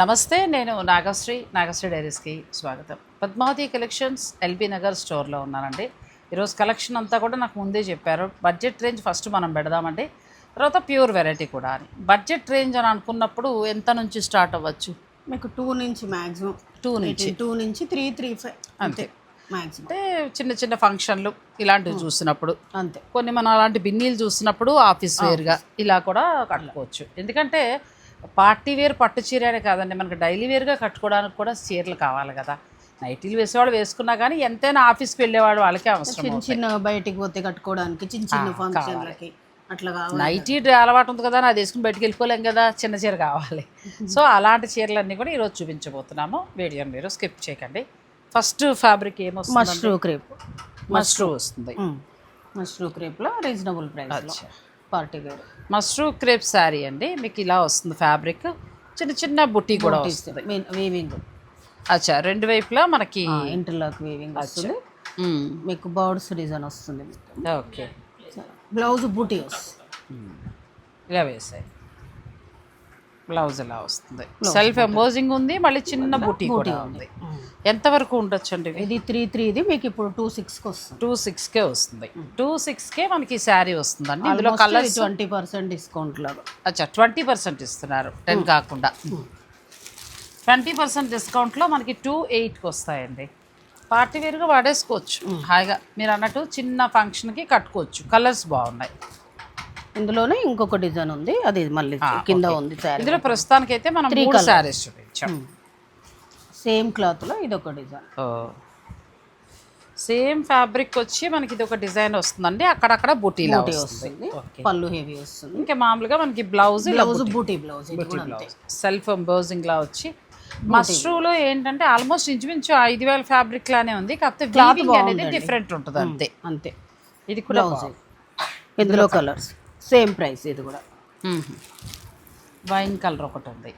నమస్తే నేను నాగశ్రీ నాగశ్రీ డైరీస్కి స్వాగతం. పద్మావతి కలెక్షన్స్ ఎల్బీ నగర్ స్టోర్లో ఉన్నానండి. ఈరోజు కలెక్షన్ అంతా కూడా నాకు ముందే చెప్పారు. బడ్జెట్ రేంజ్ ఫస్ట్ మనం పెడదామండి. తర్వాత ప్యూర్ వెరైటీ కూడా అని. బడ్జెట్ రేంజ్ అని అనుకున్నప్పుడు ఎంత నుంచి స్టార్ట్ అవ్వచ్చు? మీకు టూ నుంచి మ్యాక్సిమం టూ నుంచి. టూ నుంచి త్రీ త్రీ ఫైవ్ అంతే. మ్యాక్సిమం అంటే చిన్న చిన్న ఫంక్షన్లు ఇలాంటివి చూసినప్పుడు. అంతే. కొన్ని మనం అలాంటి బిన్నీలు చూసినప్పుడు ఆఫీస్ వేర్గా ఇలా కూడా కట్టుకోవచ్చు. ఎందుకంటే పార్టీ వేర్ పట్టు చీర అనే కాదండి. మనకి డైలీ వేర్గా కట్టుకోవడానికి కూడా చీరలు కావాలి కదా. నైటీలు వేసేవాళ్ళు వేసుకున్నా కానీ ఎంతైనా ఆఫీస్కి వెళ్ళేవాడు వాళ్ళకే అవసరం చిన్న చిన్న బయటికి పోతే కట్టుకోవడానికి చిన్న చిన్న ఫంక్షన్లకి అట్లా కావాలి నైటీ అలవాటు ఉంది కదా నాది వేసుకుని బయటికి వెళ్ళిపోలేం కదా చిన్న చీర కావాలి. సో అలాంటి చీరలన్నీ కూడా ఈరోజు చూపించబోతున్నాము. వీడియో మీరు స్కిప్ చేయకండి. ఫస్ట్ ఫ్యాబ్రిక్ ఏమొస్తుంది మష్రూ క్రేప్. మష్రూ వస్తుంది. మష్రూ క్రేప్లో రీజనబుల్ అచ్చా. Party wear. Mashru crepe sari అండి. మీకు ఇలా వస్తుంది ఫ్యాబ్రిక్. చిన్న చిన్న బుట్టి కూడా వస్తుంది. వీవింగ్ అచ్చా రెండు వైపులా మనకి ఇంటర్లాక్ వీవింగ్ వస్తుంది. మీకు బర్డ్స్ డిజైన్ వస్తుంది. ఓకే. బ్లౌజ్ బూటీ వస్తుంది. ఇలా వేసాయి. బ్లౌజ్ ఇలా వస్తుంది? సెల్ఫ్ ఎంబోజింగ్ ఉంది మళ్ళీ చిన్న బుట్టి కూడా ఉంది. ఎంతవరకు ఉండొచ్చండి ఇవి? ఇది త్రీ త్రీ ఇది మీకు ఇప్పుడు టూ సిక్స్కి వస్తుంది. టూ సిక్స్కే వస్తుంది. టూ సిక్స్కే మనకి శారీ వస్తుందండి. ఇందులో కలర్స్ ట్వంటీ పర్సెంట్ డిస్కౌంట్ లాగా. అచ్చా ట్వంటీ పర్సెంట్ ఇస్తున్నారు టెన్ కాకుండా. ట్వంటీ పర్సెంట్ డిస్కౌంట్లో మనకి టూ ఎయిట్కి వస్తాయండి. పార్టీ వేరుగా వాడేసుకోవచ్చు. హాయిగా మీరు అన్నట్టు చిన్న ఫంక్షన్కి కట్టుకోవచ్చు. కలర్స్ బాగున్నాయి. ఇందులోనే ఇంకొక డిజైన్ ఉంది. అది మళ్ళీ కింద ఉంది శారీ ఇందులో ప్రస్తుతానికైతే మనం మూడు శారీస్ చూపించాం సేమ్ క్లాత్లో ఇది ఒక డిజైన్ సేమ్ ఫ్యాబ్రిక్ వచ్చి మనకి ఇది ఒక డిజైన్ వస్తుందండి. అక్కడక్కడ బుటీలా వస్తుంది. వస్తుంది. పళ్ళు హెవీ వస్తుంది. ఇంకా మామూలుగా మనకి blouse blouse buti. Blouse self embossing లా వచ్చి. మష్రూలో ఏంటంటే ఆల్మోస్ట్ ఇంచుమించు ఐదు వేల ఫ్యాబ్రిక్ లానే ఉంది. కాకపోతే వీవింగ్ అనేది డిఫరెంట్ ఉంటుంది అంతే అంతే. ఇది కూడా ఇందులో కలర్స్ సేమ్ ప్రైస్ ఇది కూడా. వైన్ కలర్ ఒకటి ఉంది.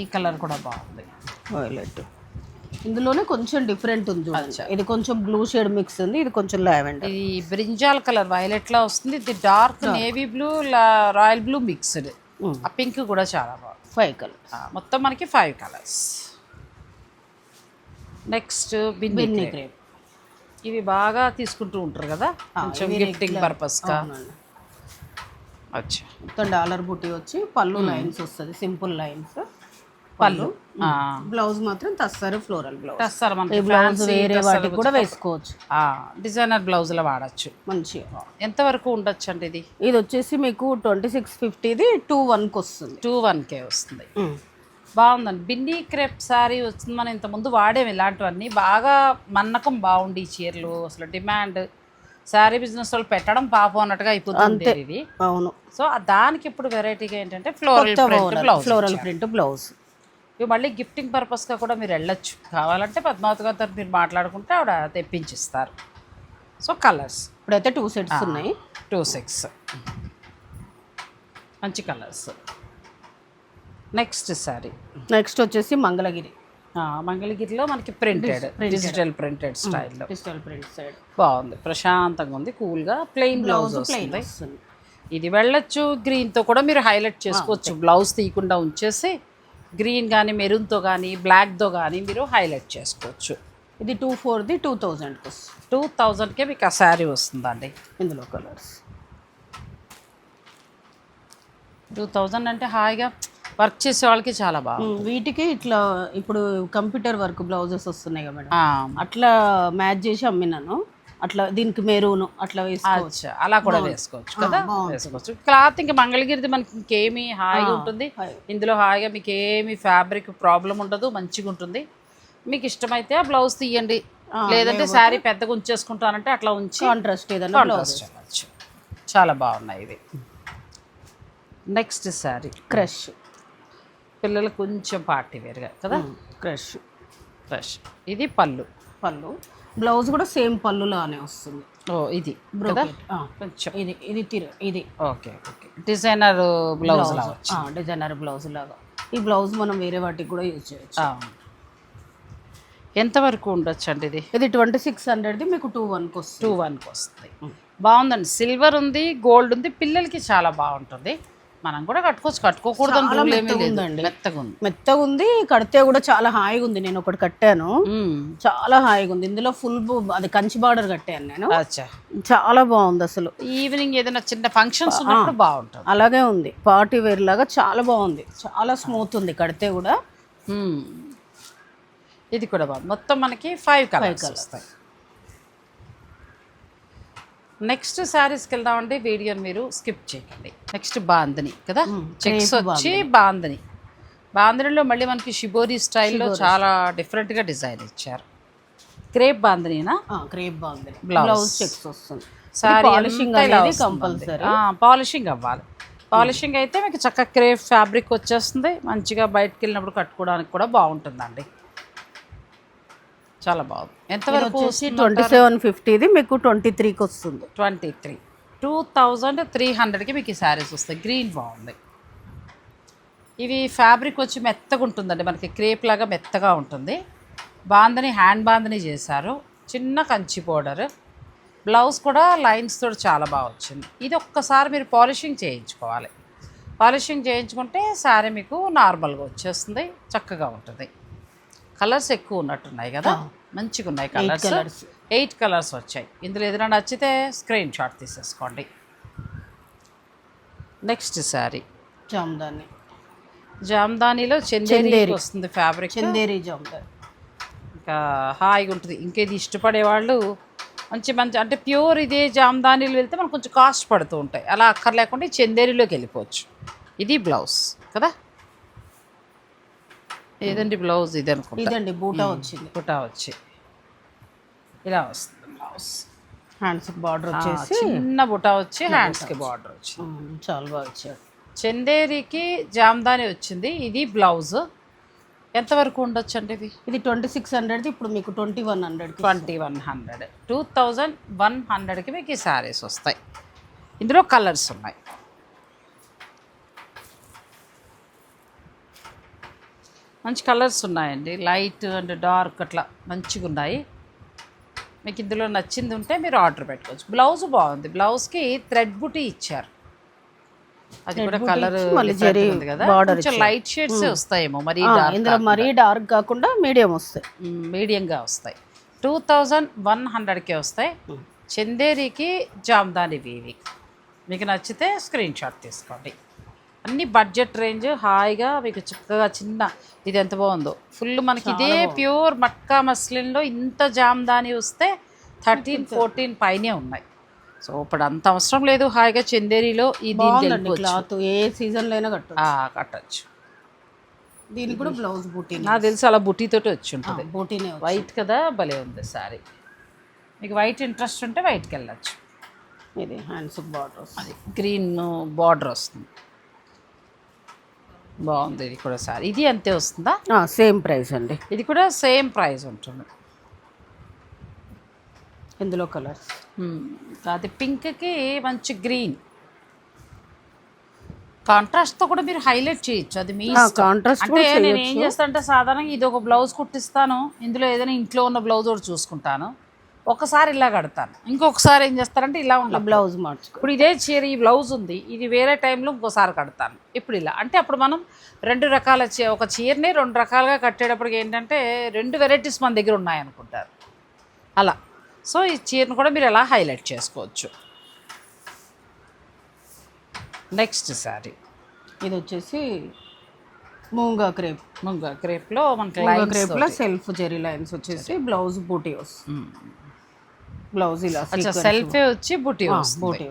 ఈ కలర్ కూడా బాగుంది. వైలెట్. ఇందులోనే కొంచెం డిఫరెంట్ ఉంది ఇది కొంచెం బ్లూ షేడ్ మిక్స్ ఉంది ఇది కొంచెం లావెండర్. ఇది బ్రింజాల్ కలర్ వైలెట్ లా వస్తుంది. ఇది dark navy blue royal blue mixed. ఆ పింక్ కూడా చాలా బాగుంది. ఫైవ్ కలర్ మొత్తం మనకి five colours. Next Binny Binny crepe. ఇవి బాగా తీసుకుంటూ ఉంటారు కదా? కొంచెం గిఫ్టింగ్ పర్పస్గా అచ్చా. మొత్తం డాలర్ బూటీ వచ్చి పళ్ళు లైన్స్ వస్తుంది సింపుల్ లైన్స్. పళ్ళు. బ్లౌజ్ మాత్రం తస్తారు ఫ్లోరల్ బ్లౌజ్. టస్సర్ ఈ మనకి బ్లౌజ్ వేరే వాటికి కూడా వేసుకోవచ్చు. డిజైనర్ బ్లౌజులు వాడచ్చు. మంచిగా. ఎంతవరకు ఉండొచ్చు అండి ఇది? ఇది వచ్చేసి మీకు ట్వంటీ సిక్స్ ఫిఫ్టీది టూ వన్కి వస్తుంది. టూ వన్ కే వస్తుంది. బాగుందండి. బిన్నీ క్రేప్ శారీ వచ్చింది మనం ఇంతకుముందు వాడేవి ఇలాంటివన్నీ. బాగా మన్నకం బాగుండి ఈ చీరలు. అసలు డిమాండ్. శారీ బిజినెస్ వాళ్ళు పెట్టడం పాపం అన్నట్టుగా అయిపోతుంది ఇది. అవును. సో ఆ దానికి ఇప్పుడు వెరైటీగా ఏంటంటే floral print blouse floral print blouse. ఇవి మళ్ళీ గిఫ్టింగ్ పర్పస్గా కూడా మీరు వెళ్ళొచ్చు. కావాలంటే పద్మావతి గారితో మీరు మాట్లాడుకుంటే ఆవిడ తెప్పించిస్తారు. So colours. ఇప్పుడైతే టూ సెట్స్ ఉన్నాయి. టూ సిక్స్ మంచి కలర్స్. నెక్స్ట్ శారీ నెక్స్ట్ వచ్చేసి మంగళగిరి. మంగళగిరిలో మనకి ప్రింటెడ్ డిజిటల్ ప్రింటెడ్ స్టైల్లో డిజిటల్ ప్రింట్ సైడ్ బాగుంది ప్రశాంతంగా ఉంది కూల్గా ప్లెయిన్ బ్లౌజ్ వస్తుంది. ఇది వెళ్ళొచ్చు గ్రీన్తో కూడా మీరు హైలైట్ చేసుకోవచ్చు. బ్లౌజ్ తీయకుండా ఉంచేసి గ్రీన్ కానీ మెరూన్తో కానీ బ్లాక్తో కానీ మీరు హైలైట్ చేసుకోవచ్చు. ఇది టూ ఫోర్ది టూ థౌజండ్కి వస్తుంది. టూ థౌజండ్కే మీకు ఆ శారీ వస్తుందండి. ఇందులో కలర్స్ టూ థౌజండ్ అంటే హాయిగా వర్క్ చేసే వాళ్ళకి చాలా బాగుంది వీటికి ఇట్లా ఇప్పుడు కంప్యూటర్ వర్క్ బ్లౌజెస్ వస్తున్నాయి కదా మేడం. అట్లా మ్యాచ్ చేసి అమ్మినాను. అట్లా దీనికి మెరూన్ అట్లా వేసుకోవచ్చు. అలా కూడా వేసుకోవచ్చు కదా? వేసుకోవచ్చు. క్లాత్ ఇంకా మంగళగిరిది మనకి ఇంకేమీ హాయిగా ఉంటుంది. ఇందులో హాయిగా మీకు ఏమి ఫ్యాబ్రిక్ ప్రాబ్లం ఉండదు మంచిగా ఉంటుంది. మీకు ఇష్టమైతే ఆ బ్లౌజ్ తీయండి. లేదంటే శారీ పెద్దగా ఉంచేసుకుంటానంటే అట్లా ఉంచి కాంట్రాస్ట్ ఏదైనా బ్లౌజ్ చాలా బాగున్నాయి ఇవి. నెక్స్ట్ శారీ క్రష్ పిల్లలు కొంచెం పార్టీ వేరుగా కదా? క్రష్ ఫ్రెష్ ఇది పళ్ళు. పళ్ళు. బ్లౌజ్ కూడా సేమ్ పళ్ళు లానే వస్తుంది. ఓ ఇది కొంచెం. ఇది ఇది తిరు ఇది. Okay okay. డిజైనర్ బ్లౌజ్ లా వచ్చి డిజైనర్ బ్లౌజ్ లాగా. ఈ బ్లౌజ్ మనం వేరే వాటికి కూడా యూజ్ చేయొచ్చు. ఎంతవరకు ఉండొచ్చు అండి ఇది? ఇది ట్వంటీ సిక్స్ హండ్రెడ్ది మీకు టూ వన్కి వస్తుంది. టూ వన్కి వస్తుంది. బాగుందండి. సిల్వర్ ఉంది గోల్డ్ ఉంది పిల్లలకి చాలా బాగుంటుంది. మనం కూడా కట్టుకోవచ్చు. కట్టుకోకూడదు మెత్తగా ఉంది మెత్తగా ఉంది. కడితే కూడా చాలా హాయిగా ఉంది. నేను ఒకటి కట్టాను. చాలా హాయిగా ఉంది. ఇందులో ఫుల్ అది కంచి బార్డర్ కట్టాను నేను. చాలా బాగుంది అసలు. ఈవినింగ్ ఏదైనా చిన్న ఫంక్షన్స్ ఉన్నప్పుడు బాగుంటుంది. అలాగే ఉంది. పార్టీ వేర్ లాగా చాలా బాగుంది. చాలా స్మూత్ ఉంది. కడితే కూడా. ఇది కూడా బాగుంది. మొత్తం మనకి ఫైవ్ కలర్స్ వస్తాయి. నెక్స్ట్ శారీస్కి వెళ్దామండి వీడియోని మీరు స్కిప్ చేయకండి. నెక్స్ట్ బాందని కదా? చెక్స్ వచ్చి బాందని బాందనీలో మళ్ళీ మనకి షిబోరి స్టైల్లో చాలా డిఫరెంట్గా డిజైన్ ఇచ్చారు. క్రేప్ బాందనీనా క్రేప్ Blouse. బ్లౌజ్ చెక్స్ వస్తుంది. సారీ పాలిషింగ్ అనేది కంపల్సరీ. పాలిషింగ్ అవ్వాలి. పాలిషింగ్ అయితే మీకు చక్కగా క్రేప్ ఫ్యాబ్రిక్ వచ్చేస్తుంది. మంచిగా బయటకు వెళ్ళినప్పుడు కట్టుకోవడానికి కూడా బాగుంటుందండి. చాలా బాగుంది. ఎంతవరకు వచ్చేసి ట్వంటీ సెవెన్ ఫిఫ్టీది మీకు ట్వంటీ త్రీకి వస్తుంది twenty three. Two thousand three హండ్రెడ్కి మీకు ఈ శారీస్ వస్తాయి. గ్రీన్ బాగుంది. ఇవి ఫ్యాబ్రిక్ వచ్చి మెత్తగా ఉంటుందండి. మనకి క్రేప్ లాగా మెత్తగా ఉంటుంది. బాందని హ్యాండ్ బాందని చేశారు. చిన్న కంచి బోర్డర్. బ్లౌజ్ కూడా లైన్స్ తోటి చాలా బాగా వచ్చింది. ఇది ఒక్కసారి మీరు పాలిషింగ్ చేయించుకోవాలి. పాలిషింగ్ చేయించుకుంటే శారీ మీకు నార్మల్గా వచ్చేస్తుంది. చక్కగా ఉంటుంది. కలర్స్ ఎక్కువ ఉన్నట్టున్నాయి కదా మంచిగా ఉన్నాయి కలర్స్. ఎయిట్ కలర్స్ వచ్చాయి. ఇందులో ఏదైనా నచ్చితే స్క్రీన్ షాట్ తీసేసుకోండి. నెక్స్ట్ శారీ జామ్దాని. జామ్దానిలో చందేరి. వస్తుంది ఫ్యాబ్రిక్ చందేరి జామ్దాని. ఇంకా హాయిగా ఉంటుంది. ఇంకా ఇది ఇష్టపడే వాళ్ళు మంచి మంచి అంటే ప్యూర్ ఇదే జామ్దానీలు వెళ్తే మనకు కొంచెం కాస్ట్ పడుతూ ఉంటాయి. అలా అక్కర్లేకుండా చందేరిలోకి వెళ్ళిపోవచ్చు. ఇది బ్లౌజ్ కదా? ఏదండి బ్లౌజ్ ఇది అనుకుంటా. ఇదండి బూటా వచ్చింది. పుటా వచ్చి. ఇలా వస్తుంది బ్లౌజ్. హ్యాండ్స్ బార్డర్ వచ్చేసి చిన్న బుటా వచ్చి హ్యాండ్స్కి బార్డర్ వచ్చి. చాలా బాగా ఇచ్చాడు చందేరికి జామ్దాని వచ్చింది. ఇది బ్లౌజ్. ఎంతవరకు ఉండొచ్చు అండి ఇవి ఇది ట్వంటీ సిక్స్ హండ్రెడ్ ఇప్పుడు మీకు twenty one hundred twenty one hundred two thousand one హండ్రెడ్కి మీకు ఈ శారీస్ వస్తాయి. ఇందులో కలర్స్ ఉన్నాయి. మంచి కలర్స్ ఉన్నాయండి. లైట్ అండ్ డార్క్ అట్లా మంచిగా ఉన్నాయి. మీకు ఇందులో నచ్చింది ఉంటే మీరు ఆర్డర్ పెట్టుకోవచ్చు. బ్లౌజ్ బాగుంది. బ్లౌజ్కి థ్రెడ్ బుటీ ఇచ్చారు. అది కూడా కలర్ ఉంది కదా. కొంచెం లైట్ షేడ్స్ వస్తాయేమో మరి ఇందులో మరీ డార్క్ కాకుండా మీడియం వస్తాయి. మీడియంగా వస్తాయి. టూ థౌజండ్ వన్ హండ్రెడ్కే వస్తాయి. చందేరికి జామ్దాని వీవి. మీకు నచ్చితే స్క్రీన్ షాట్ తీసుకోండి. అన్ని బడ్జెట్ రేంజ్ హాయిగా మీకు చక్కగా చిన్న ఇది ఎంత బాగుందో. ఫుల్ మనకి ఇదే ప్యూర్ మట్కా మస్లిన్లో ఇంత జామ్దాని వస్తే థర్టీన్ ఫోర్టీన్ పైనే ఉన్నాయి. సో ఇప్పుడు అంత అవసరం లేదు హాయిగా చందేరిలో వెళ్ళిపోవచ్చు. క్లాత్. ఏ సీజన్లో అయినా కట్టు ఆ, కట్టచ్చు. దీనికి కూడా బ్లౌజ్ బూటీ నాకు తెలిసి అలా బుట్టితోటి వచ్చి ఉంటుంది. బూటీనే వైట్ కదా భలే ఉంది సారీ మీకు వైట్ ఇంట్రెస్ట్ ఉంటే వైట్కి వెళ్ళచ్చు. ఇది హ్యాండ్స్ బార్డర్ అది గ్రీన్ బార్డర్ వస్తుంది. బాగుంది. ఇది కూడా సారీ. ఇది అంతే వస్తుందా? సేమ్ ప్రైస్ అండి. ఇది కూడా సేమ్ ప్రైస్ ఉంటుంది. ఇందులో కలర్స్. అది పింక్కి మంచి గ్రీన్. కాంట్రాస్ట్తో కూడా మీరు హైలైట్ చేయొచ్చు. అది మీ. కాంట్రాస్ట్ అంటే నేను ఏం చేస్తానంటే సాధారణంగా ఇది ఒక బ్లౌజ్ కుట్టిస్తాను. ఇందులో ఏదైనా ఇంట్లో ఉన్న బ్లౌజ్ ఒకటి చూసుకుంటాను. ఒకసారి ఇలా కడతాను. ఇంకొకసారి ఏం చేస్తానంటే ఇలా ఉండాలి బ్లౌజ్ మార్చుకో. ఇప్పుడు ఇదే చీర ఈ బ్లౌజ్ ఉంది. ఇది వేరే టైంలో ఇంకోసారి కడతాను. ఇప్పుడు ఇలా. అంటే అప్పుడు మనం రెండు రకాల ఒక చీరని రెండు రకాలుగా కట్టేటప్పటికి ఏంటంటే రెండు వెరైటీస్ మన దగ్గర ఉన్నాయనుకుంటారు. అలా. సో ఈ చీరను కూడా మీరు ఎలా హైలైట్ చేసుకోవచ్చు? నెక్స్ట్ శారీ ఇది వచ్చేసి మూంగా క్రేప్. ముంగ క్రేప్లో మనకి మూంగా లైన్స్ క్రేప్లో సెల్ఫ్ జెరీ లైన్స్ వచ్చేసి బ్లౌజ్ బూటీ వస్తుంది. బ్లౌజ్ ఇలా సెల్ఫే వచ్చి బుటీ బూటీ.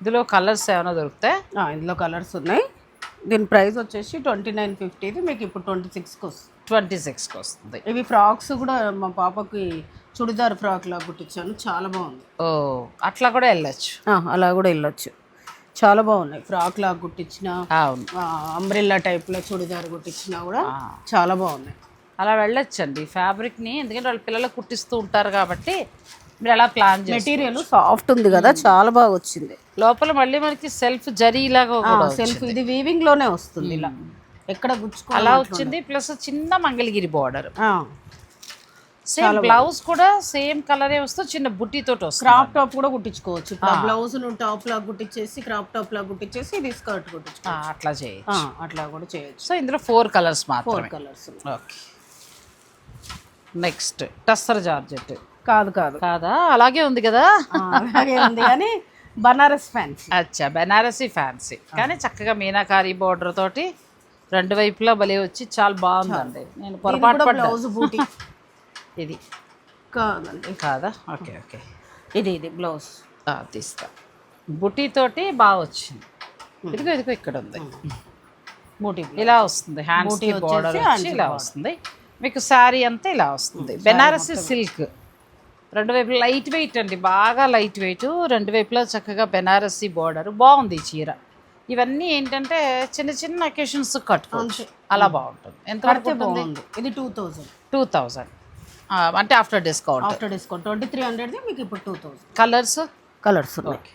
ఇందులో కలర్స్ ఏమైనా దొరుకుతాయి? ఇందులో కలర్స్ ఉన్నాయి. దీని ప్రైస్ వచ్చేసి ట్వంటీ నైన్ ఫిఫ్టీది మీకు ఇప్పుడు ట్వంటీ సిక్స్కి వస్తుంది. ట్వంటీ సిక్స్కి వస్తుంది. ఇవి ఫ్రాక్స్ కూడా మా పాపకి చుడిదార్ ఫ్రాక్ లా కుట్టించాను. చాలా బాగుంది. ఓ అట్లా కూడా వెళ్ళచ్చు. అలా కూడా వెళ్ళొచ్చు. చాలా బాగున్నాయి. ఫ్రాక్ లా కుట్టించిన అంబ్రెల్లా టైప్లో చుడిదార్ కుట్టించినా కూడా చాలా బాగున్నాయి. అలా వెళ్ళొచ్చండి. ఫ్యాబ్రిక్ని ఎందుకంటే వాళ్ళు పిల్లలు కుట్టిస్తూ ఉంటారు కాబట్టి మీరు అలా ప్లాన్ మెటీరియల్ సాఫ్ట్ ఉంది కదా చాలా బాగా వచ్చింది. లోపల మళ్ళీ మనకి సెల్ఫ్ జరీలాగా కూడా సెల్ఫ్ ఇది వీవింగ్లోనే వస్తుంది ఇలా. ఎక్కడ గుచ్చుకో అలా వచ్చింది ప్లస్ చిన్న మంగళగిరి బార్డర్ సేమ్ బ్లౌజ్ కూడా సేమ్ కలరే వస్తూ చిన్న బుట్టితో వస్తుంది. క్రాప్ టాప్ కూడా కుట్టించుకోవచ్చు. బ్లౌజ్ టాప్ లాగా కుట్టించేసి క్రాప్ టాప్ లాగా కుట్టించేసి ఇది స్కర్ట్ కుట్టించుకో అట్లా చేయొచ్చు. అట్లా కూడా చేయొచ్చు. సో ఇందులో ఫోర్ కలర్స్ ఫోర్ మాత్రమే. Colours okay next tussar georgette. కాదు కాదు. కాదా? అలాగే ఉంది కదా? అలాగే ఉంది కానీ బనారస్ ఫ్యాన్సీ. అచ్చా బెనారసీ ఫ్యాన్సీ. కానీ చక్కగా మీనాకారి బోర్డర్ తోటి రెండు వైపులా భలే వచ్చి చాలా బాగుందండి. నేను పొరపాటు బ్లౌజ్ బూటీ ఇది. కాదండి. కాదా? Okay okay. ఇది ఇది బ్లౌజ్ తీస్తా. బుటీ తోటి బాగా వచ్చింది. ఇదిగో ఇదిగో ఇక్కడ ఉంది. బూటీ ఇలా వస్తుంది. హ్యాండ్స్కి బోర్డర్ వచ్చి ఇలా వస్తుంది. మీకు శారీ అంతా ఇలా వస్తుంది. బెనారసి సిల్క్. రెండు వైపులా లైట్ వెయిట్ అండి బాగా లైట్ వెయిట్. రెండు వైపులా చక్కగా బెనారసి బోర్డర్ బాగుంది ఈ చీర. ఇవన్నీ ఏంటంటే చిన్న చిన్న అకేషన్స్ కట్టుకోవచ్చు. అలా బాగుంటుంది. ఎంత బాగుంది. ఇది టూ థౌజండ్ టూ థౌజండ్. అంటే after discount. After discount. Twenty three హండ్రెడ్ది మీకు ఇప్పుడు two thousand colours colours okay.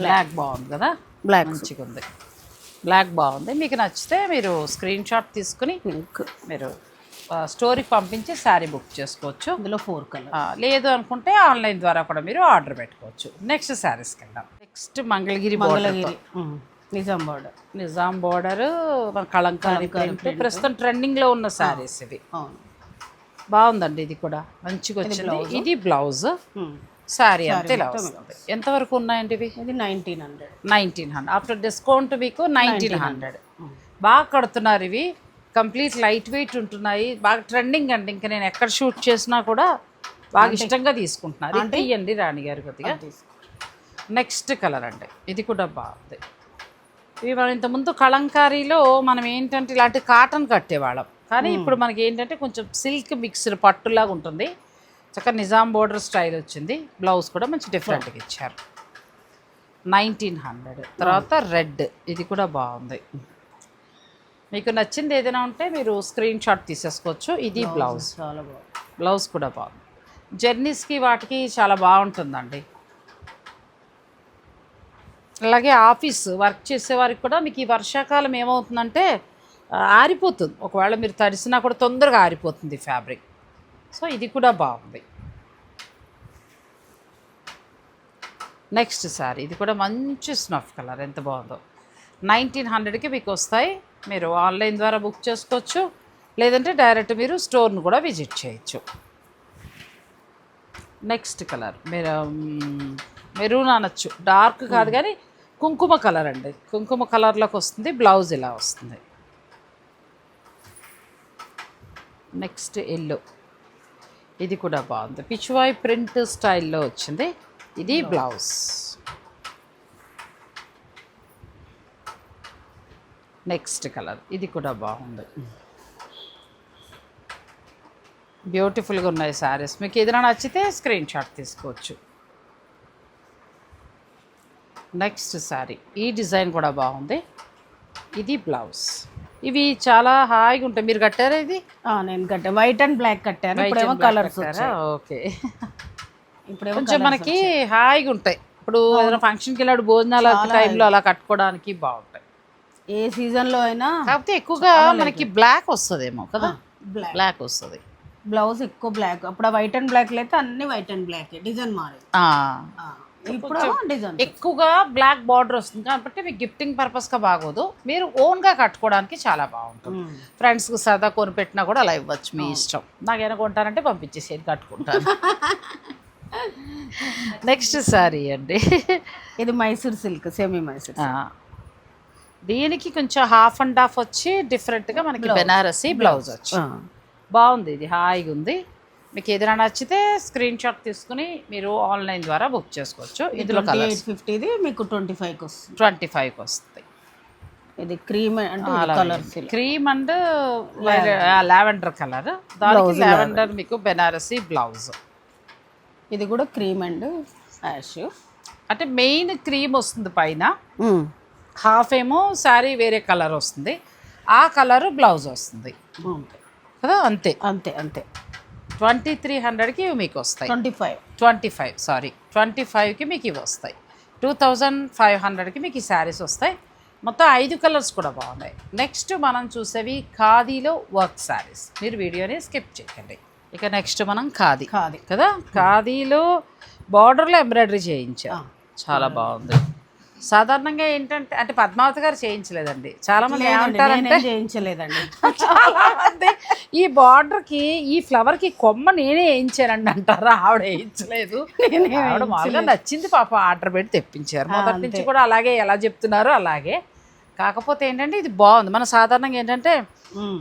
Black బాగుంది కదా? బ్లాక్ మంచిగా ఉంది బ్లాక్ బాగుంది. మీకు నచ్చితే మీరు స్క్రీన్ షాట్ తీసుకుని మీరు స్టోరీకి పంపించి శారీ బుక్ చేసుకోవచ్చు. ఇందులో ఫోర్ కలర్ లేదు అనుకుంటే ఆన్లైన్ ద్వారా కూడా మీరు ఆర్డర్ పెట్టుకోవచ్చు. నెక్స్ట్ శారీస్కి వెళ్దాం next Mangalagiri Mangalagiri. Nizam border Nizam border print. ప్రస్తుతం ట్రెండింగ్లో ఉన్న శారీస్ ఇవి. బాగుందండి ఇది కూడా. మంచిగా వచ్చింది. ఇది బ్లౌజ్. శారీ అంతా ఇలా వస్తుంది. ఎంతవరకు ఉన్నాయండి ఇవి? ఇది nineteen hundred nineteen hundred after discount మీకు నైన్టీన్ హండ్రెడ్ బాగా కడుతున్నారు ఇవి. కంప్లీట్ లైట్ వెయిట్ ఉంటున్నాయి. బాగా ట్రెండింగ్ అండి. ఇంకా నేను ఎక్కడ షూట్ చేసినా కూడా బాగా ఇష్టంగా తీసుకుంటున్నారు. ఇది తీయండి రాణి గారి కొద్దిగా. నెక్స్ట్ కలర్ అండి. ఇది కూడా బాగుంది. ఇవి మనం ఇంతకుముందు కలంకారీలో మనం ఏంటంటే ఇలాంటి కాటన్ కట్టేవాళ్ళం. కానీ ఇప్పుడు మనకి ఏంటంటే కొంచెం సిల్క్ మిక్స్డ్ పట్టులాగా ఉంటుంది. చక్కగా నిజాం బోర్డర్ స్టైల్ వచ్చింది. బ్లౌజ్ కూడా మంచి డిఫరెంట్గా ఇచ్చారు. Nineteen hundred. తర్వాత రెడ్. ఇది కూడా బాగుంది. మీకు నచ్చింది ఏదైనా ఉంటే మీరు స్క్రీన్ షాట్ తీసేసుకోవచ్చు. ఇది బ్లౌజ్ చాలా బాగుంది. బ్లౌజ్ కూడా బాగుంది. జర్నీస్కి వాటికి చాలా బాగుంటుందండి. అలాగే ఆఫీస్ వర్క్ చేసే వారికి కూడా మీకు ఈ వర్షాకాలం ఏమవుతుందంటే ఆరిపోతుంది. ఒకవేళ మీరు తడిసినా కూడా తొందరగా ఆరిపోతుంది ఫ్యాబ్రిక్ సో ఇది కూడా బాగుంది. నెక్స్ట్ సారీ ఇది కూడా మంచి స్నఫ్ కలర్ ఎంత బాగుందో. నైన్టీన్ హండ్రెడ్కి మీకు వస్తాయి. మీరు ఆన్లైన్ ద్వారా బుక్ చేసుకోవచ్చు. లేదంటే డైరెక్ట్ మీరు స్టోర్ను కూడా విజిట్ చేయొచ్చు. Next colour. మీరు మెరూన్ అనొచ్చు. డార్క్ కాదు కానీ కుంకుమ కలర్ అండి. కుంకుమ కలర్లోకి వస్తుంది బ్లౌజ్ ఇలా వస్తుంది. Next yellow. ఇది కూడా బాగుంది. పిచ్వాయ్ ప్రింట్ స్టైల్లో వచ్చింది. ఇది బ్లౌజ్. Next colour. ఇది కూడా బాగుంది. బ్యూటిఫుల్గా ఉన్నాయి శారీస్ మీకు ఏదైనా నచ్చితే స్క్రీన్ షాట్ తీసుకోవచ్చు. నెక్స్ట్ శారీ ఈ డిజైన్ కూడా బాగుంది. ఇది బ్లౌజ్ ఇవి చాలా హాయిగా ఉంటాయి. మీరు కట్టారా ఇది? నేను కట్టాను వైట్ అండ్ బ్లాక్ కట్టాను. ఇప్పుడేమో కలర్స్ ఓకే. ఇప్పుడేమో కొంచెం మనకి హాయిగా ఉంటాయి. ఇప్పుడు ఏదైనా ఫంక్షన్కి వెళ్ళాడు భోజనాలు టైంలో అలా కట్టుకోవడానికి బాగుంటాయి. ఏ సీజన్లో అయినా కాకపోతే ఎక్కువగా మనకి బ్లాక్ వస్తుందేమో కదా? బ్లాక్. బ్లాక్ వస్తుంది. బ్లౌజ్ ఎక్కువ బ్లాక్. అప్పుడు వైట్ అండ్ బ్లాక్ అయితే అన్ని వైట్ అండ్ బ్లాక్ డిజైన్ ఆ, ఇప్పుడు డిజైన్. ఎక్కువగా బ్లాక్ బార్డర్ వస్తుంది కాబట్టి మీకు గిఫ్టింగ్ పర్పస్గా బాగోదు. మీరు ఓన్గా కట్టుకోవడానికి చాలా బాగుంటుంది. ఫ్రెండ్స్కి సరదా కొని పెట్టినా కూడా అలా ఇవ్వచ్చు మీ ఇష్టం. నాకేమైనా కొంటానంటే పంపించేసి కట్టుకుంటాను. నెక్స్ట్ సారీ అండి. ఇది మైసూర్ సిల్క్ సెమీ మైసూర్. దీనికి కొంచెం హాఫ్ అండ్ హాఫ్ వచ్చి డిఫరెంట్గా మనకి బెనారసీ బ్లౌజ్ వచ్చి. బాగుంది ఇది హాయిగా ఉంది. మీకు ఏదైనా నచ్చితే స్క్రీన్ షాట్ తీసుకుని మీరు ఆన్లైన్ ద్వారా బుక్ చేసుకోవచ్చు. ఇందులో ఎయిట్ ఫిఫ్టీది మీకు ట్వంటీ ఫైవ్కి వస్తుంది. ట్వంటీ ఫైవ్కి వస్తుంది ఇది క్రీమ్ అంటే colours cream and lavender colour. దానికి లావెండర్ మీకు బెనారసీ బ్లౌజ్. ఇది కూడా క్రీమ్ అండ్ యాష్. అంటే మెయిన్ క్రీమ్ వస్తుంది పైన. హాఫ్ ఏమో శారీ వేరే కలర్ వస్తుంది. ఆ కలర్ బ్లౌజ్ వస్తుంది. కదా అంతే. అంతే అంతే. ట్వంటీ త్రీ హండ్రెడ్కి ఇవి మీకు వస్తాయి. Twenty five. Twenty five sorry. Twenty ఫైవ్కి మీకు ఇవి వస్తాయి. టూ థౌజండ్ ఫైవ్ హండ్రెడ్కి మీకు ఈ శారీస్ వస్తాయి. మొత్తం ఐదు కలర్స్ కూడా బాగున్నాయి. నెక్స్ట్ మనం చూసేవి ఖాదీలో వర్క్ శారీస్. మీరు వీడియోని స్కిప్ చేయకండి. ఇక నెక్స్ట్ మనం ఖాదీ. ఖాదీ. కదా ఖాదీలో బార్డర్లో ఎంబ్రాయిడరీ చేయించారు. ఆ. చాలా బాగుంది. సాధారణంగా ఏంటంటే అంటే పద్మావతి గారు చేయించలేదండి. చాలా మంది ఏమంటారంటే చేయించలేదండి. చాలా మంది ఈ బార్డర్కి ఈ ఫ్లవర్కి కొమ్మ నేనే వేయించానండి అంటారా. ఆవిడ వేయించలేదు. ఆవిడ మామూలుగా నచ్చింది పాప ఆర్డర్ పెట్టి తెప్పించారు. మొదటి నుంచి. కూడా అలాగే ఎలా చెప్తున్నారో అలాగే. కాకపోతే ఏంటంటే ఇది బాగుంది. మన సాధారణంగా ఏంటంటే.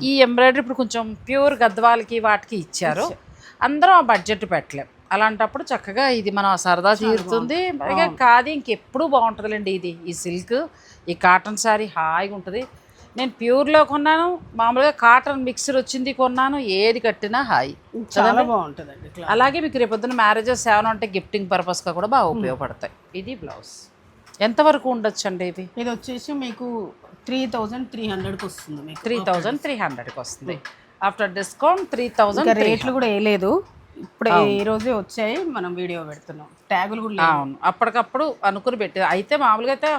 ఈ ఎంబ్రాయిడరీ ఇప్పుడు కొంచెం ప్యూర్ గద్వాలకి వాటికి ఇచ్చారు. అందరం ఆ బడ్జెట్ పెట్టలేం. అలాంటప్పుడు చక్కగా ఇది మన సరదా తీరుతుంది. పైగా కాదు ఇంకెప్పుడు బాగుంటుందిలేండి ఇది ఈ సిల్క్ ఈ కాటన్ శారీ హాయిగా ఉంటుంది. నేను ప్యూర్లో కొన్నాను మామూలుగా కాటన్ మిక్సర్ వచ్చింది కొన్నాను ఏది కట్టినా హాయి. చాలా బాగుంటుందండి ఇట్లా అలాగే మీకు రేపొద్దున మ్యారేజెస్ ఏమైనా ఉంటే గిఫ్టింగ్ పర్పస్గా కూడా బాగా ఉపయోగపడతాయి. ఇది బ్లౌజ్. ఎంతవరకు ఉండొచ్చు అండి ఇవి ఇది వచ్చేసి మీకు త్రీ థౌజండ్ త్రీ హండ్రెడ్కి వస్తుంది మీకు. త్రీ థౌజండ్ త్రీ హండ్రెడ్కి వస్తుంది. ఆఫ్టర్ డిస్కౌంట్ త్రీ థౌజండ్ రేట్లు కూడా వేయలేదు ఇప్పుడు ఈ రోజే వచ్చాయి మనం వీడియో పెడుతున్నాం. ట్యాగులు కూడా అవును. అప్పటికప్పుడు అనుకుని పెట్టి అయితే మామూలుగా అయితే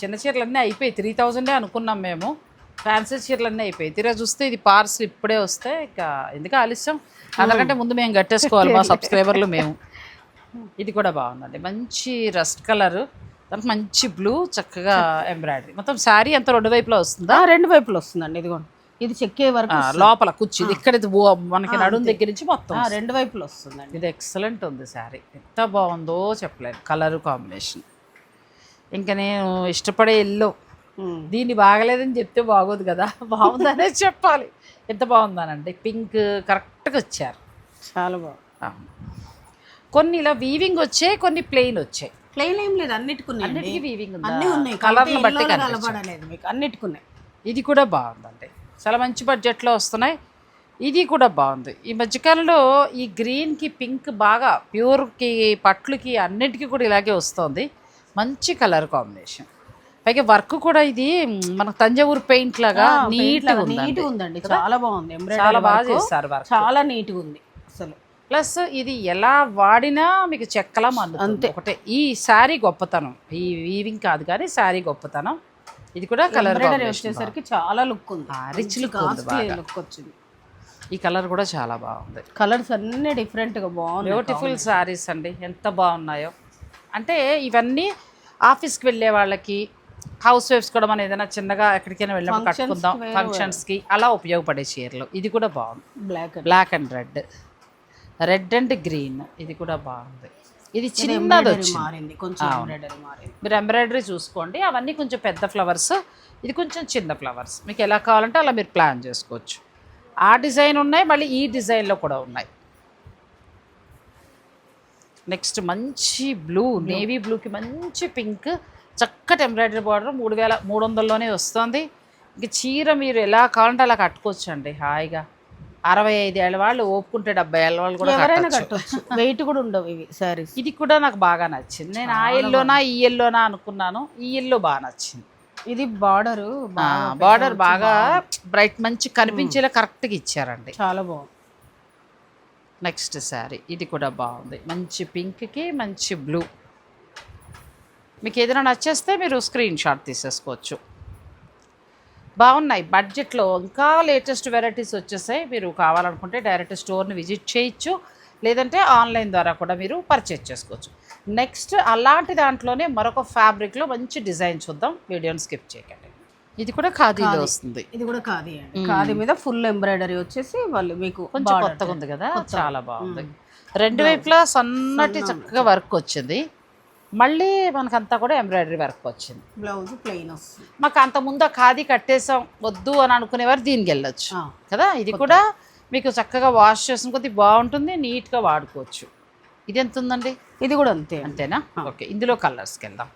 చిన్న చీరలన్నీ అయిపోయి త్రీ థౌజండే అనుకున్నాం మేము. ఫ్యాన్సీ చీరలన్నీ అయిపోయి. తీరా చూస్తే ఇది పార్సల్ ఇప్పుడే వస్తే ఇక ఎందుకు ఆలస్యం? అందుకంటే ముందు మేము కట్టేసుకోవాలి మా సబ్స్క్రైబర్లు మేము. ఇది కూడా బాగుందండి. మంచి రస్ట్ కలర్ దానికి మంచి బ్లూ చక్కగా ఎంబ్రాయిడరీ మొత్తం శారీ అంత రెండు వైపులా వస్తుందా? రెండు వైపులు వస్తుందండి ఇదిగోండి. ఇది చెక్కే వరకు లోపల ఇది ఇక్కడ మనకి నడుం దగ్గర నుంచి మొత్తం రెండు వైపులు వస్తుందండి. ఇది ఎక్సలెంట్ ఉంది శారీ. ఎంత బాగుందో చెప్పలేను. కలర్ కాంబినేషన్ ఇంకా నేను ఇష్టపడే ఎల్లో. దీన్ని బాగలేదని చెప్తే బాగోదు కదా. బాగుందనే చెప్పాలి. ఎంత బాగుందానండి పింక్ కరెక్ట్గా వచ్చారు. చాలా బాగుంది. కొన్ని ఇలా వీవింగ్ వచ్చాయి కొన్ని ప్లెయిన్ వచ్చాయి. ప్లెయిన్ ఏం లేదు అన్నిటికి అన్నిటికీ వీవింగ్ అన్నీ ఉన్నాయి. బట్టి కలర్ కనిపించదు. కలపడలేదు మీకు. అన్నిటికి ఉన్నాయి ఇది కూడా బాగుందండి. చాలా మంచి బడ్జెట్లో వస్తున్నాయి. ఇది కూడా బాగుంది. ఈ మధ్యకాలంలో ఈ గ్రీన్కి పింక్ బాగా ప్యూర్కి పట్లుకి అన్నిటికీ కూడా ఇలాగే వస్తుంది. మంచి కలర్ కాంబినేషన్ పైగా వర్క్ కూడా ఇది మ్, మనకు తంజావూరు పెయింట్ లాగా నీట్గా నీట్ ఉంది ఉందండి. చాలా బాగుంది. చాలా బాగా చేస్తారు వర్క్ చాలా నీట్గా ఉంది అసలు. ప్లస్ ఇది ఎలా వాడినా మీకు చెక్కలా మందుతుంది ఒకటే ఈ శారీ గొప్పతనం. ఈ వీవింగ్ కాదు కానీ శారీ గొప్పతనం. ఇది కూడా కలర్ వచ్చేసరికి చాలా లుక్ ఉంది. రిచ్ లుక్ లుక్ వచ్చింది. ఈ కలర్ కూడా చాలా బాగుంది. కలర్స్ అన్ని డిఫరెంట్గా బాగున్నాయి బ్యూటిఫుల్ శారీస్ అండి. ఎంత బాగున్నాయో. అంటే ఇవన్నీ ఆఫీస్కి వెళ్ళే వాళ్ళకి హౌస్ వైఫ్స్ కూడా మనం ఏదైనా చిన్నగా ఎక్కడికైనా Functions కట్టుకుందాం. ఫంక్షన్స్కి అలా ఉపయోగపడే చీరలు. ఇది కూడా బాగుంది. Black black and red red and green ఇది కూడా బాగుంది. ఇది చిన్నది వచ్చింది మారింది కొంచెం ఎంబ్రాయిడరీ మారింది. మీరు ఎంబ్రాయిడరీ చూసుకోండి అవన్నీ కొంచెం పెద్ద ఫ్లవర్స్ ఇది కొంచెం చిన్న ఫ్లవర్స్. మీకు ఎలా కావాలంటే అలా మీరు ప్లాన్ చేసుకోవచ్చు. ఆ డిజైన్ ఉన్నాయి మళ్ళీ ఈ డిజైన్లో కూడా ఉన్నాయి. నెక్స్ట్ మంచి బ్లూ నేవీ బ్లూకి మంచి పింక్ చక్కటి ఎంబ్రాయిడరీ బార్డర్ మూడు వేల మూడు వందల్లోనే వస్తుంది. ఇంక చీర మీరు ఎలా కావాలంటే అలా కట్టుకోవచ్చు అండి హాయిగా. అరవై ఐదు ఏళ్ళ వాళ్ళు ఓపుకుంటే డెబ్బై ఏళ్ళ వాళ్ళు కూడా ఎవరైనా కట్టొచ్చు. వెయిట్ కూడా ఉండవు ఇవి సారీస్ ఇది కూడా నాకు బాగా నచ్చింది. నేను ఆ ఎల్లోనా ఈ ఎల్లోనా అనుకున్నాను. ఈ ఎల్లో బాగా నచ్చింది. ఇది బార్డర్ బార్డర్ బాగా బ్రైట్ మంచి కనిపించేలా కరెక్ట్గా ఇచ్చారండి. చాలా బాగుంది. నెక్స్ట్ శారీ ఇది కూడా బాగుంది. మంచి పింక్కి మంచి బ్లూ మీకు ఏదైనా నచ్చేస్తే మీరు స్క్రీన్ షాట్ తీసేసుకోవచ్చు. బాగున్నాయి. బడ్జెట్లో ఇంకా లేటెస్ట్ వెరైటీస్ వచ్చేసాయి. మీరు కావాలనుకుంటే డైరెక్ట్ స్టోర్ని విజిట్ చేయొచ్చు. లేదంటే ఆన్లైన్ ద్వారా కూడా మీరు పర్చేజ్ చేసుకోవచ్చు. నెక్స్ట్ అలాంటి దాంట్లోనే మరొక ఫ్యాబ్రిక్లో మంచి డిజైన్ చూద్దాం. వీడియోని స్కిప్ చేయకండి. ఇది కూడా ఖాదీలో వస్తుంది. ఇది కూడా ఖాదీ ఖాదీ మీద ఫుల్ ఎంబ్రాయిడరీ వచ్చేసి వాళ్ళు మీకు కొంచెం కొత్తగా ఉంది కదా? చాలా బాగుంది. రెండు వైపులా సన్నటి చక్కగా వర్క్ వచ్చింది. మళ్ళీ మనకంతా కూడా ఎంబ్రాయిడరీ వర్క్ వచ్చింది. బ్లౌజ్ ప్లెయిన్ వస్తుంది. మాకు అంత ముందు ఆ ఖాదీ కట్టేసాం వద్దు అని అనుకునేవారు దీనికి వెళ్ళొచ్చు. కదా? ఇది కూడా మీకు చక్కగా వాష్ చేసిన కొద్దీ బాగుంటుంది నీట్గా వాడుకోవచ్చు. ఇది ఎంత ఉందండి? ఇది కూడా అంతే. అంతేనా? ఓకే ఇందులో కలర్స్కి వెళ్దాం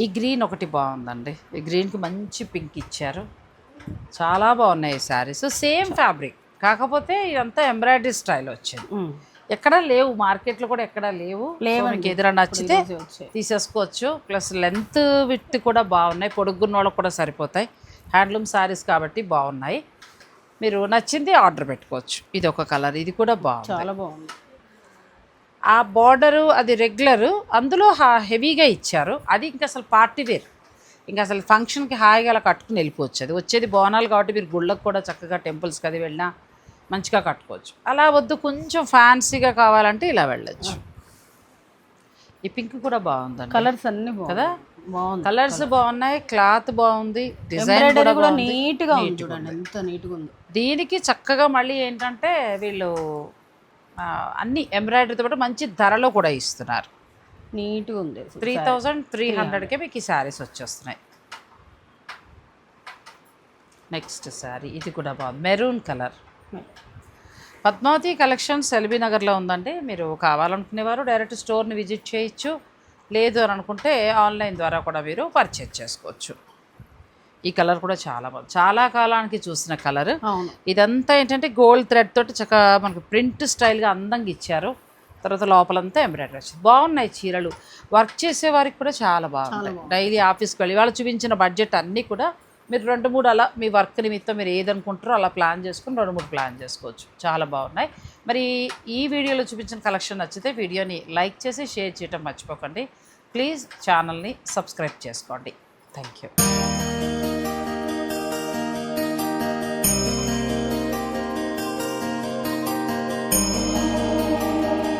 ఈ గ్రీన్ ఒకటి బాగుందండి. ఈ గ్రీన్కి మంచి పింక్ ఇచ్చారు. చాలా బాగున్నాయి ఈ శారీస్. Same fabric. కాకపోతే ఇదంతా ఎంబ్రాయిడరీ స్టైల్ వచ్చింది. ఎక్కడా లేవు మార్కెట్లో కూడా ఎక్కడా లేవు. సో మీకు ఏదైనా నచ్చితే తీసేసుకోవచ్చు. ప్లస్ లెంత్ విత్ కూడా బాగున్నాయి. పొడుగున్న వాళ్ళకి కూడా సరిపోతాయి. హ్యాండ్లూమ్ శారీస్ కాబట్టి బాగున్నాయి. మీరు నచ్చింది ఆర్డర్ పెట్టుకోవచ్చు. ఇది ఒక కలర్. ఇది కూడా బాగుంది. చాలా బాగుంది. ఆ బార్డరు అది రెగ్యులర్. అందులో హెవీగా ఇచ్చారు. అది ఇంకా అసలు పార్టీ వేర్. ఇంకా అసలు ఫంక్షన్కి హాయిగా అలా కట్టుకుని వెళ్ళిపోవచ్చు అది. వచ్చేది బోనాలు కాబట్టి మీరు గుళ్ళకు కూడా చక్కగా టెంపుల్స్కి అది వెళ్ళినా మంచిగా కట్టుకోవచ్చు. అలా వద్దు కొంచెం ఫ్యాన్సీగా కావాలంటే ఇలా వెళ్ళొచ్చు. ఈ పింక్ కూడా బాగుందండి. కలర్స్ అన్ని కదా? బాగుంది. కలర్స్ బాగున్నాయి క్లాత్ బాగుంది డిజైన్ కూడా కూడా బాగుంది. నీట్గా ఉంది చూడండి ఎంత నీట్గా ఉంది. దీనికి చక్కగా మళ్ళీ ఏంటంటే వీళ్ళు అన్ని ఎంబ్రాయిడరీతో పాటు మంచి ధరలో కూడా ఇస్తున్నారు. నీట్గా ఉంది త్రీ థౌజండ్ త్రీ హండ్రెడ్కే మీకు ఈ శారీస్ వచ్చేస్తున్నాయి. నెక్స్ట్ శారీ ఇది కూడా బాగుంది. Maroon colour. Padmavati collections LB నగర్లో ఉందండి. మీరు కావాలనుకునేవారు డైరెక్ట్ స్టోర్ని విజిట్ చేయొచ్చు. లేదు అని అనుకుంటే ఆన్లైన్ ద్వారా కూడా మీరు పర్చేజ్ చేసుకోవచ్చు. ఈ కలర్ కూడా చాలా బాగుంది చాలా కాలానికి చూసిన కలర్. ఇదంతా ఏంటంటే గోల్డ్ థ్రెడ్ తోటి చక్కగా మనకు ప్రింట్ స్టైల్గా అందంగా ఇచ్చారు. తర్వాత లోపలంతా ఎంబ్రాయిడరీ వచ్చింది. బాగున్నాయి చీరలు. వర్క్ చేసే వారికి కూడా చాలా బాగుంది డైలీ ఆఫీస్కి వెళ్ళి వాళ్ళు చూపించిన బడ్జెట్ అన్నీ కూడా మీరు రెండు మూడు అలా మీ వర్క్ నిమిత్తం మీరు ఏదనుకుంటారో అలా ప్లాన్ చేసుకుని రెండు మూడు ప్లాన్ చేసుకోవచ్చు. చాలా బాగున్నాయి. మరి ఈ వీడియోలో చూపించిన కలెక్షన్ నచ్చితే వీడియోని లైక్ చేసి షేర్ చేయటం మర్చిపోకండి. ప్లీజ్ ఛానల్ని సబ్స్క్రైబ్ చేసుకోండి. Thank you.